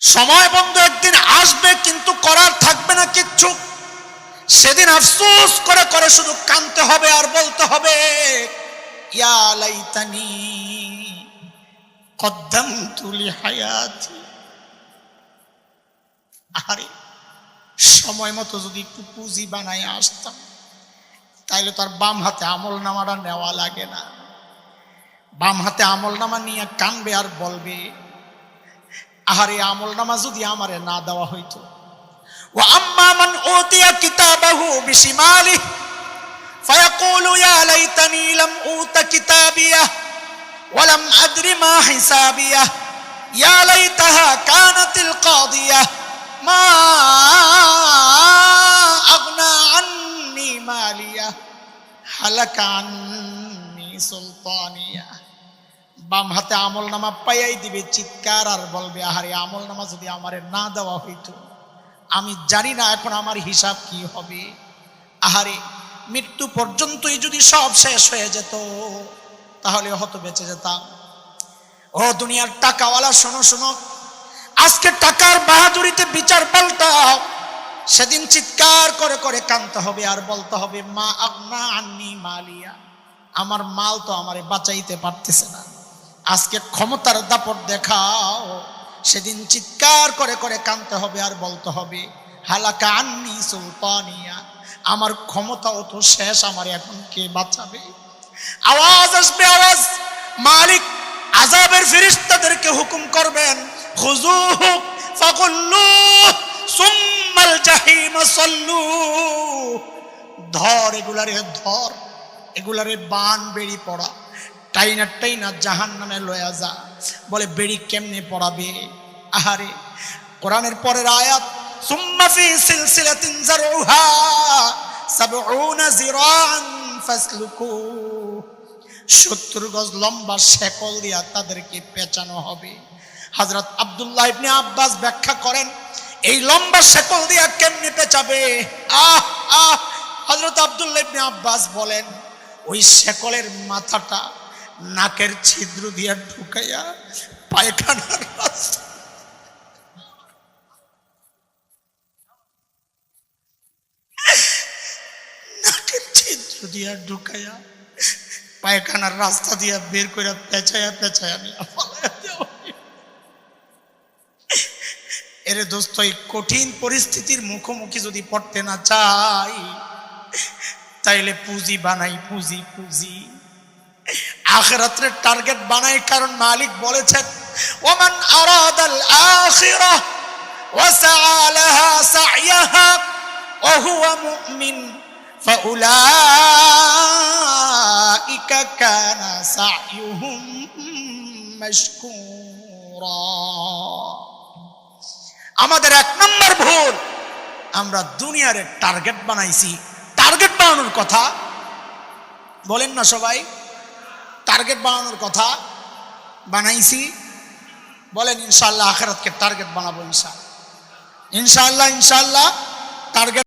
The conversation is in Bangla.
সময় বন্ধ একদিন আসবে, কিন্তু করার থাকবে না কিচ্ছু। সেদিন আফসোস করে করে শুধু কানতে হবে আর বলতে হবে, ইয়া লাইতানি কদ্দামতু লিহায়াতি। আরে সময় মতো যদি একটু পুঁজি বানায় আসতাম, তাইলে তার বাম হাতে আমল নামাটা নেওয়া লাগে না। বাম হাতে আমল নামা নিয়ে কানবে আর বলবে আহারে আমল নামা যদি আমারে না দেওয়া হইতো ও আম্মা মান উতিয়া কিতাবাহু বিশিমালিহি فيقول يا ليتني لم أوت كتابيه ولم أدر ما حسابيه يا ليتها كانت القاضية ما أغنى عني مالية هلك عني سلطانية বাম হাতে আমল নামা পাইয়াই দিবে, চিৎকার আর বলবে, আহারে, আমল নামা যদি আমারে না দেওয়া হইতো, আমি জানি না এখন আমার হিসাব কি হবে। আহারে, মৃত্যু পর্যন্তই যদি সব শেষ হয়ে যেত, তাহলে হয়তো বেঁচে যেতাম। ও দুনিয়ার টাকাওয়ালা, শোনো শোনো, আজকে টাকার বাহাদুরিতে বিচার পাল্টাও সেদিন চিৎকার করে করে কানতে হবে আর বলতে হবে, মা আপনা আন্নি মালিয়া, আমার মাল তো আমারে বাঁচাইতে পারতেছে না। আজকে ক্ষমতার দাপট দেখাও। সেদিন চিৎকার করে করে কানতে হবে আর বলতে হবে, হালাকা আন্নি সুলতানিয়া, আমার ক্ষমতাও তো শেষ, আমার এখন কে বাঁচাবে? আওয়াজ আসবে, আওয়াজ। মালিক আজাবের ফিরিস্তাদেরকে হুকুম করবেন খুজুহু ফাকুল্লু সুম্মাল জাহিম সল্লু। ধর এগুলারে ধর। এগুলারে বান বেড়ি পড়া। টাইনা টাইনা জাহান নামে লয়া যা। বলে, বেড়ি কেমনে পড়াবে? আহারে, কোরআনের পরের আয়াত, সুম্মা ফি সিলসিলাতিন জারউহা, সাবউনা জিরাআন ফাসলুকু। সত্তর গজ লম্বা শেকল দিয়া তাদেরকে পেঁচানো হবে। হজরত আব্দুল্লাহ ইবনে আব্বাস ব্যাখ্যা করেন, এই লম্বা শেকল দিয়া কেমনে পেঁচাবে? আহ আহ হজরত আব্দুল্লাহ ইবনে আব্বাস বলেন, ওই শেকলের মাথাটা নাকের ছিদ্র দিয়া ঢুকাইয়া পায়খানার রাস্তা। নাকের ছিদ্র দিয়া ঢুকাইয়া পায়খানার রাস্তা দিয়া বের করে পেঁচাইয়া পেঁচাইয়া নিয়ে এরে দোস্ত, এই কঠিন পরিস্থিতির মুখোমুখি যদি পড়তে না চাই, তাইলে পুঁজি বানাই, পুঁজি পুঁজি। আখেরাতের টার্গেট বানাই কারণ মালিক বলেছেন ওমান আরাদাল আখিরা ওয়াসআ লাহা সা'য়াহা ওয়া হুয়া মুমিন فأولئك كان سعيهم مشكورا আমাদের এক নম্বর ভুল আমরা দুনিয়ার টার্গেট বানাইছি টার্গেট বানানোর কথা বলেন না সবাই টার্গেট বানানোর কথা বানাইছি। বলেন ইনশাল্লাহ আখেরাতকে টার্গেট বানাবো ইনশাল্লাহ ইনশাল্লাহ ইনশাল্লাহ টার্গেট